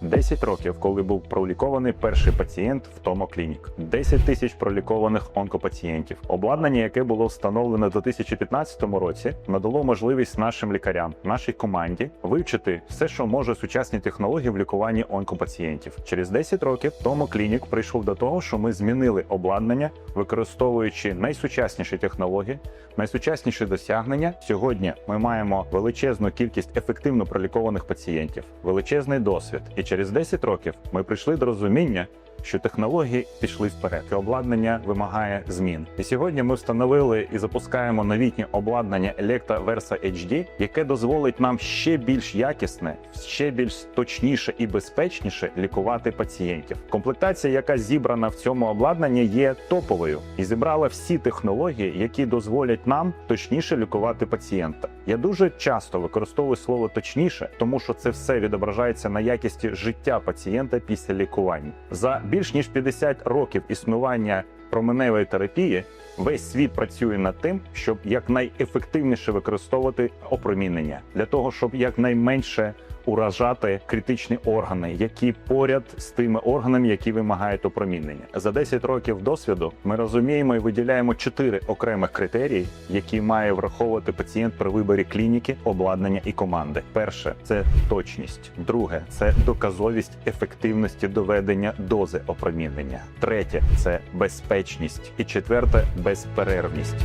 10 років, коли був пролікований перший пацієнт в Томоклінік. 10 тисяч пролікованих онкопацієнтів. Обладнання, яке було встановлено у 2015 році, надало можливість нашим лікарям, нашій команді вивчити все, що може сучасні технології в лікуванні онкопацієнтів. Через 10 років Томоклінік прийшов до того, що ми змінили обладнання, використовуючи найсучасніші технології, найсучасніші досягнення. Сьогодні ми маємо величезну кількість ефективно пролікованих пацієнтів, величезний досвід. І через 10 років ми прийшли до розуміння. Що технології пішли вперед, і обладнання вимагає змін. І сьогодні ми встановили і запускаємо новітнє обладнання Electa Versa HD, яке дозволить нам ще більш якісне, ще більш точніше і безпечніше лікувати пацієнтів. Комплектація, яка зібрана в цьому обладнанні, є топовою і зібрала всі технології, які дозволять нам точніше лікувати пацієнта. Я дуже часто використовую слово точніше, тому що це все відображається на якісті життя пацієнта після лікування. За більш ніж 50 років існування променевої терапії весь світ працює над тим, щоб якнайефективніше використовувати опромінення для того, щоб якнайменше уражати критичні органи, які поряд з тими органами, які вимагають опромінення. За 10 років досвіду ми розуміємо і виділяємо чотири окремих критерії, які має враховувати пацієнт при виборі клініки, обладнання і команди. Перше це точність, друге це доказовість ефективності доведення дози опромінення. Третє це безпечність, і четверте безперервність.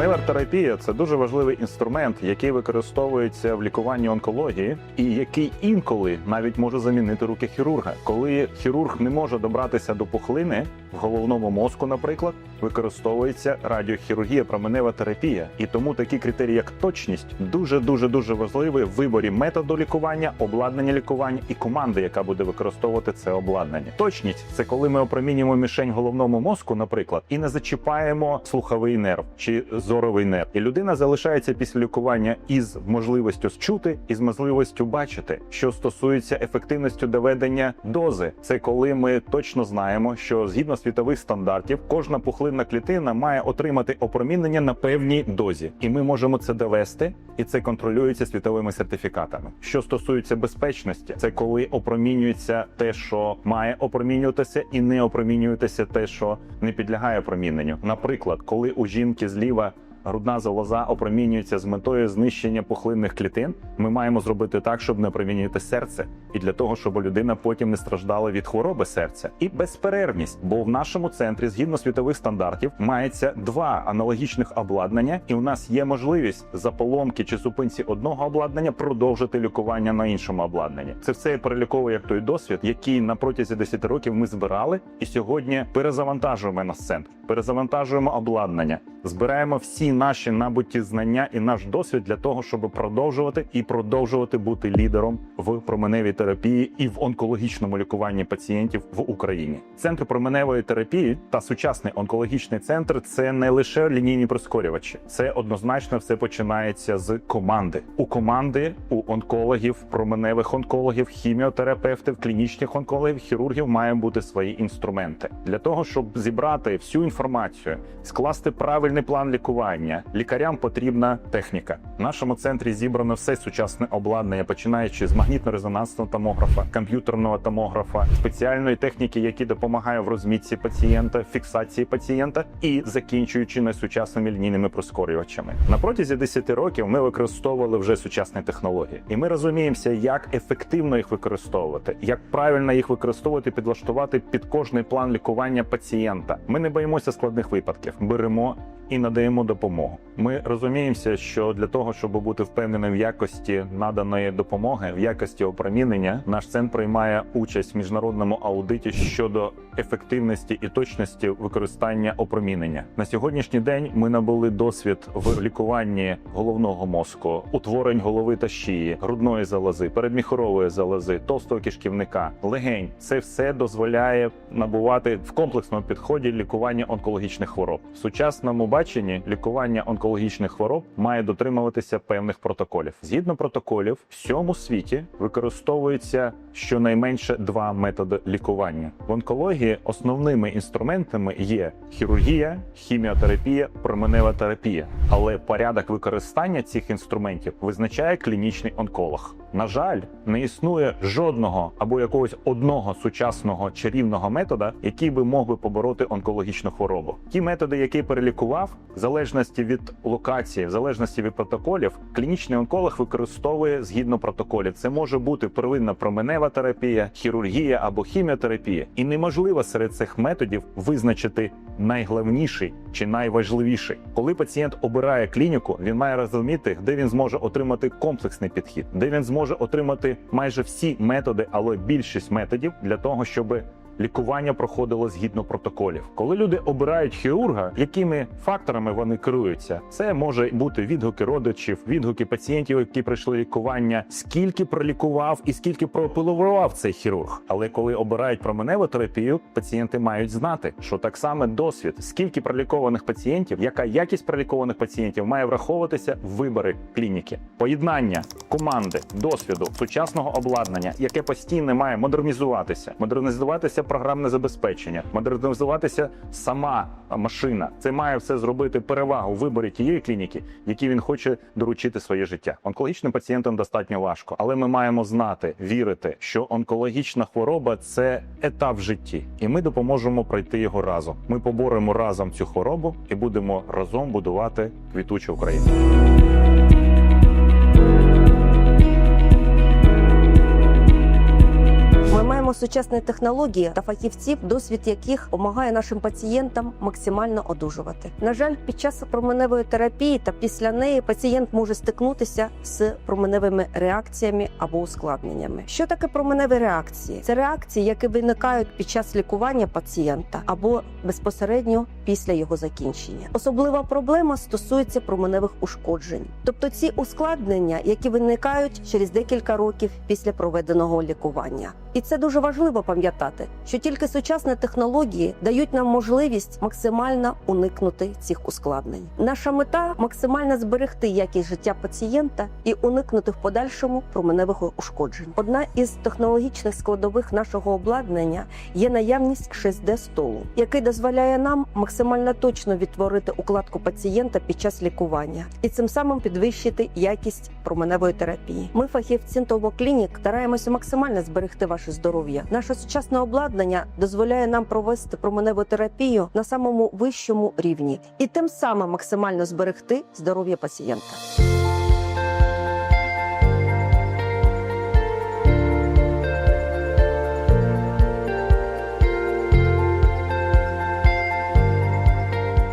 Променева терапія це дуже важливий інструмент, який використовується в лікуванні онкології, і який інколи навіть може замінити руки хірурга. Коли хірург не може добратися до пухлини в головному мозку, наприклад, використовується радіохірургія, променева терапія. І тому такі критерії, як точність, дуже дуже дуже важливі в виборі методу лікування, обладнання лікування і команди, яка буде використовувати це обладнання. Точність це коли ми опромінюємо мішень головному мозку, наприклад, і не зачіпаємо слуховий нерв чи зоровий нерв. І людина залишається після лікування із можливістю чути, і з можливістю бачити. Що стосується ефективності доведення дози, це коли ми точно знаємо, що згідно світових стандартів, кожна пухлинна клітина має отримати опромінення на певній дозі, і ми можемо це довести, і це контролюється світовими сертифікатами. Що стосується безпечності, це коли опромінюється те, що має опромінюватися, і не опромінюватися те, що не підлягає опроміненню. Наприклад, коли у жінки зліва грудна залоза опромінюється з метою знищення пухлинних клітин, ми маємо зробити так, щоб не опромінювати серце, і для того, щоб людина потім не страждала від хвороби серця. І безперервність, бо в нашому центрі, згідно світових стандартів, мається два аналогічних обладнання, і у нас є можливість за поломки чи зупинці одного обладнання продовжити лікування на іншому обладнанні. Це все переліковує як той досвід, який на протязі 10 років ми збирали, і сьогодні перезавантажуємо на центр, перезавантажуємо обладнання, збираємо всі наші набуті знання і наш досвід для того, щоб продовжувати і продовжувати бути лідером в променевій терапії і в онкологічному лікуванні пацієнтів в Україні. Центр променевої терапії та сучасний онкологічний центр це не лише лінійні прискорювачі, це однозначно все починається з команди. У команди у онкологів, променевих онкологів, хіміотерапевтів, клінічних онкологів, хірургів має бути свої інструменти для того, щоб зібрати всю інформацію, скласти правильний план лікування. Лікарям потрібна техніка. В нашому центрі зібрано все сучасне обладнання, починаючи з магнітно-резонансного томографа, комп'ютерного томографа, спеціальної техніки, які допомагають в розмітці пацієнта, фіксації пацієнта, і закінчуючи найсучасними лінійними прискорювачами. На протязі 10 років ми використовували вже сучасні технології, і ми розуміємося, як ефективно їх використовувати, як правильно їх використовувати, підлаштувати під кожний план лікування пацієнта. Ми не боїмося складних випадків, беремо і надаємо допомогу. Ми розуміємося, що для того, щоб бути впевненим в якості наданої допомоги, в якості опромінення, наш центр приймає участь в міжнародному аудиті щодо ефективності і точності використання опромінення. На сьогоднішній день ми набули досвід в лікуванні головного мозку, утворень голови та шиї, грудної залози, передміхорової залози, товстого кишківника, легень. Це все дозволяє набувати в комплексному підході лікування онкологічних хвороб. В сучасному баченні лікування лікування онкологічних хвороб має дотримуватися певних протоколів. Згідно протоколів, в всьому світі використовується щонайменше два методи лікування. В онкології основними інструментами є хірургія, хіміотерапія, променева терапія. Але порядок використання цих інструментів визначає клінічний онколог. На жаль, не існує жодного або якогось одного сучасного чарівного метода, який би мог би побороти онкологічну хворобу. Ті методи, які перелікував, в залежності від локації, в залежності від протоколів, клінічний онколог використовує згідно протоколів. Це може бути первинна променева терапія, хірургія або хіміотерапія. І неможливо серед цих методів визначити найголовніший чи найважливіший. Коли пацієнт обирає клініку, він має розуміти, де він зможе отримати комплексний підхід, де він зможе отримати майже всі методи, але більшість методів для того, щоб лікування проходило згідно протоколів. Коли люди обирають хірурга, якими факторами вони керуються, це може бути відгуки родичів, відгуки пацієнтів, які пройшли лікування, скільки пролікував і скільки пропилував цей хірург. Але коли обирають променеву терапію, пацієнти мають знати, що так само досвід, скільки пролікованих пацієнтів, яка якість пролікованих пацієнтів має враховуватися в вибори клініки, поєднання команди, досвіду, сучасного обладнання, яке постійно має модернізуватися, модернізуватися програмне забезпечення, модернізуватися сама машина. Це має все зробити перевагу в виборі тієї клініки, якій він хоче доручити своє життя. Онкологічним пацієнтам достатньо важко, але ми маємо знати, вірити, що онкологічна хвороба це етап в житті, і ми допоможемо пройти його разом. Ми поборемо разом цю хворобу і будемо разом будувати квітучу Україну. Маємо сучасні технології та фахівців, досвід яких допомагає нашим пацієнтам максимально одужувати. На жаль, під час променевої терапії та після неї пацієнт може стикнутися з променевими реакціями або ускладненнями. Що таке променеві реакції? Це реакції, які виникають під час лікування пацієнта або безпосередньо після його закінчення. Особлива проблема стосується променевих ушкоджень, тобто ці ускладнення, які виникають через декілька років після проведеного лікування. І це дуже важливо пам'ятати, що тільки сучасні технології дають нам можливість максимально уникнути цих ускладнень. Наша мета максимально зберегти якість життя пацієнта і уникнути в подальшому променевих ушкоджень. Одна із технологічних складових нашого обладнання є наявність 6D столу, який дозволяє нам максимально точно відтворити укладку пацієнта під час лікування і цим самим підвищити якість променевої терапії. Ми, фахівці Клінік, стараємося максимально зберегти ваше здоров'я. Наше сучасне обладнання дозволяє нам провести променеву терапію на самому вищому рівні і тим самим максимально зберегти здоров'я пацієнта.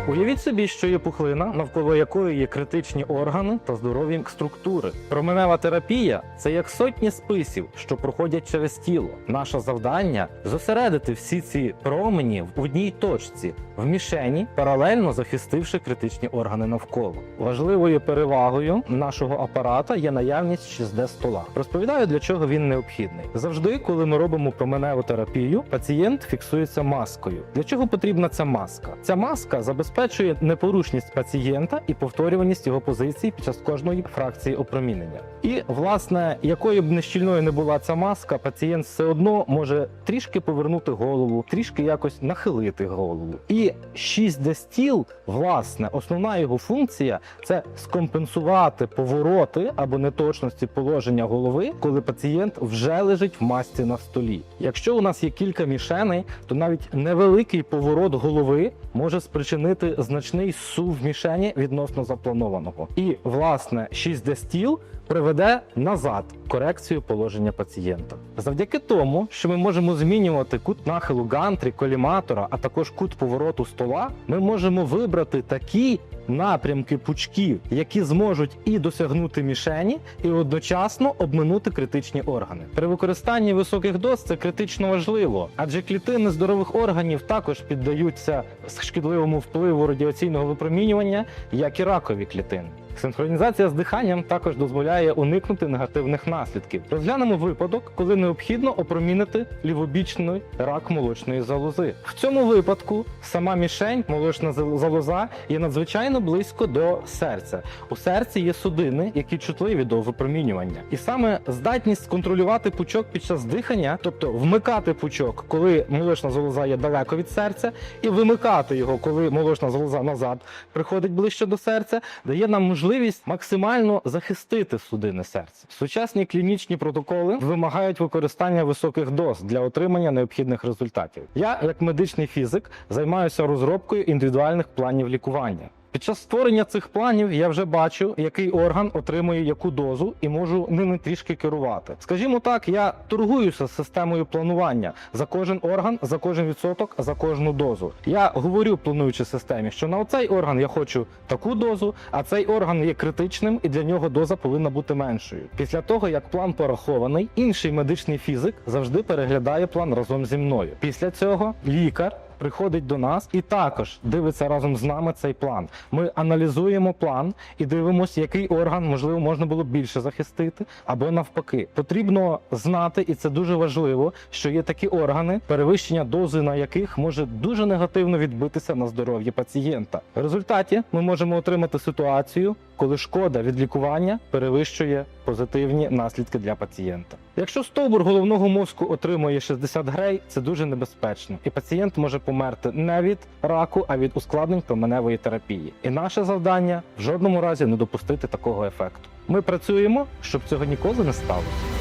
Уявіть собі, що є пухлина, навколо якої є критичні органи та здорові структури. Променева терапія це як сотні списів, що проходять через тіло. Наше завдання зосередити всі ці промені в одній точці, в мішені, паралельно захистивши критичні органи навколо. Важливою перевагою нашого апарата є наявність 6D стола. Розповідаю, для чого він необхідний. Завжди, коли ми робимо променеву терапію, пацієнт фіксується маскою. Для чого потрібна ця маска? Ця маска забезпечує непорушність пацієнта і повторюваність його позицій під час кожної фракції опромінення. І власне, якою б нещільною не була ця маска, пацієнт все одно може трішки повернути голову, трішки якось нахилити голову. І 6D стіл, власне, основна його функція це скомпенсувати повороти або неточності положення голови, коли пацієнт вже лежить в масці на столі. Якщо у нас є кілька мішеней, то навіть невеликий поворот голови може спричинити значний сув мішені відносно запланованого. І власне 6D стіл приведе назад корекцію положення пацієнта. Завдяки тому, що ми можемо змінювати кут нахилу гантрі, коліматора, а також кут повороту стола, ми можемо вибрати такі напрямки пучків, які зможуть і досягнути мішені, і одночасно обминути критичні органи. При використанні високих доз це критично важливо, адже клітини здорових органів також піддаються шкідливому впливу радіаційного випромінювання, як і ракові клітини. Синхронізація з диханням також дозволяє уникнути негативних наслідків. Розглянемо випадок, коли необхідно опромінити лівобічний рак молочної залози. В цьому випадку сама мішень, молочна залоза, є надзвичайно близько до серця. У серці є судини, які чутливі до випромінювання, і саме здатність контролювати пучок під час дихання, тобто вмикати пучок, коли молочна залоза є далеко від серця, і вимикати його, коли молочна залоза назад приходить ближче до серця, дає нам можливість максимально захистити судини серця. Сучасні клінічні протоколи вимагають використання високих доз для отримання необхідних результатів. Я, як медичний фізик, займаюся розробкою індивідуальних планів лікування. Під час створення цих планів я вже бачу, який орган отримує яку дозу, і можу ними трішки керувати. Скажімо так, я торгуюся з системою планування за кожен орган, за кожен відсоток, за кожну дозу. Я говорю плануючій системі, що на оцей орган я хочу таку дозу, а цей орган є критичним, і для нього доза повинна бути меншою. Після того як план порахований, інший медичний фізик завжди переглядає план разом зі мною. Після цього лікар. Приходить до нас і також дивиться разом з нами цей план. Ми аналізуємо план і дивимося, який орган можливо можна було більше захистити, або навпаки. Потрібно знати, і це дуже важливо, що є такі органи, перевищення дози на яких може дуже негативно відбитися на здоров'ї пацієнта. В результаті ми можемо отримати ситуацію, коли шкода від лікування перевищує позитивні наслідки для пацієнта. Якщо стовбур головного мозку отримує 60 грей, це дуже небезпечно, і пацієнт може померти не від раку, а від ускладнень променевої терапії. І наше завдання в жодному разі не допустити такого ефекту. Ми працюємо, щоб цього ніколи не сталося.